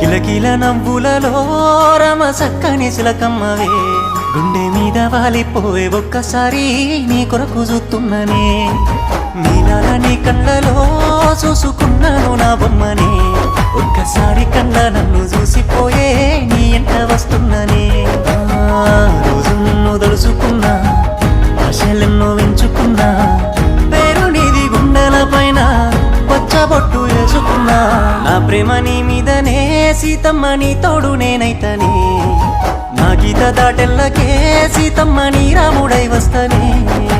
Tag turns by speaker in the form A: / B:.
A: కిలకిల నవ్వులలో రమ చక్కని శిలకమ్మవే. గుండె మీద వాలిపోయే ఒక్కసారి నీ కొరకు చూస్తున్ననే. నీలాల నీ కళ్ళలో చూసుకున్నాను నా బొమ్మనే. ఒక్కసారి కళ్ళ నన్ను చూసిపోయే నీ ఎంట వస్తున్ననే. ఆ, రోజు నిన్ను తలుసుకున్నా ఆశలెన్నో వెంచుకున్నా పేరు నీది గుండెల పైన కొచ్చబొట్టు వేసుకున్నా. నా ప్రేమ నీ సీతమ్మ నీ తోడు నేనైతనే. నా గీత దాటెల్లకే సీతమ్మ నీ రాముడై వస్తనే.